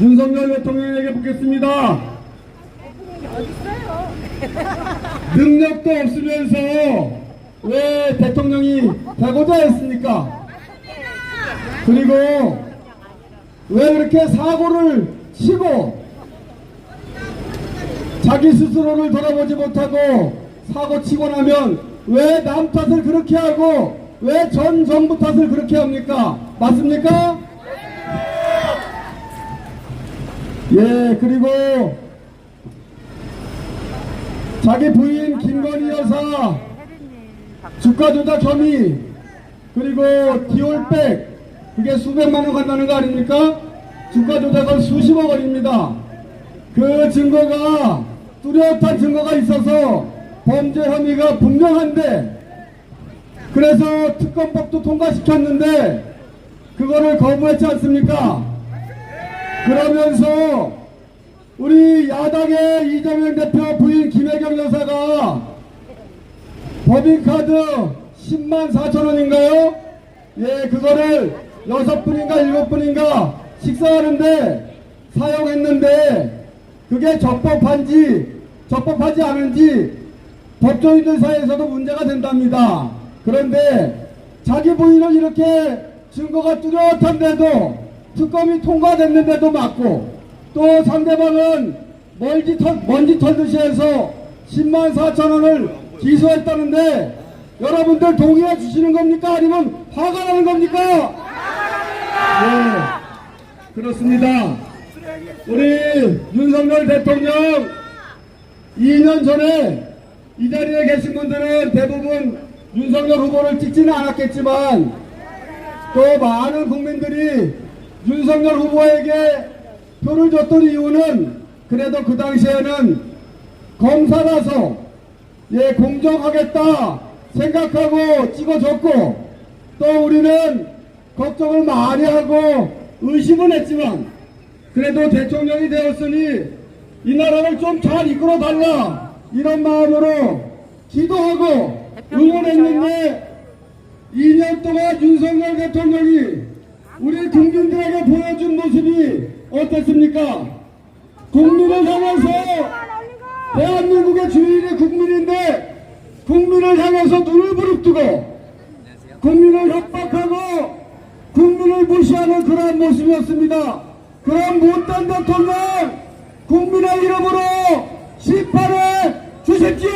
윤석열 대통령에게 묻겠습니다. 능력도 없으면서 왜 대통령이 되고자 했습니까? 그리고 왜 그렇게 사고를 치고 자기 스스로를 돌아보지 못하고 사고 치고 나면 왜 남 탓을 그렇게 하고 왜 전 정부 탓을 그렇게 합니까? 맞습니까? 예, 그리고 자기 부인 김건희 여사 주가 조작 혐의 그리고 디올백 그게 수백만 원 간다는 거 아닙니까? 주가 조작은 수십억 원입니다. 그 증거가 뚜렷한 증거가 있어서 범죄 혐의가 분명한데 그래서 특검법도 통과시켰는데 그거를 거부했지 않습니까? 그러면서 우리 야당의 이재명 대표 부인 김혜경 여사가 법인카드 10만 4천 원인가요? 예, 그거를 여섯 분인가 일곱 분인가 식사하는데 사용했는데 그게 적법한지 적법하지 않은지 법조인들 사이에서도 문제가 된답니다. 그런데 자기 부인은 이렇게 증거가 뚜렷한데도 특검이 통과됐는데도 맞고 또 상대방은 멀지 털, 먼지 털듯이 해서 10만 4천 원을 기소했다는데 여러분들 동의해 주시는 겁니까? 아니면 화가 나는 겁니까? 네, 그렇습니다. 우리 윤석열 대통령 2년 전에 이 자리에 계신 분들은 대부분 윤석열 후보를 찍지는 않았겠지만 또 많은 국민들이 윤석열 후보에게 표를 줬던 이유는 그래도 그 당시에는 검사라서 예 공정하겠다 생각하고 찍어줬고 또 우리는 걱정을 많이 하고 의심은 했지만 그래도 대통령이 되었으니 이 나라를 좀 잘 이끌어 달라 이런 마음으로 기도하고 응원했는데 2년 동안 윤석열 대통령이 우리 국민들에게 보여준 모습이 어땠습니까? 국민을 향해서 대한민국의 주인이 국민인데 국민을 향해서 눈을 부릅뜨고 국민을 협박하고 국민을 무시하는 그러한 모습이었습니다. 그런 못된 대통령 국민의 이름으로 심판해 주십시오.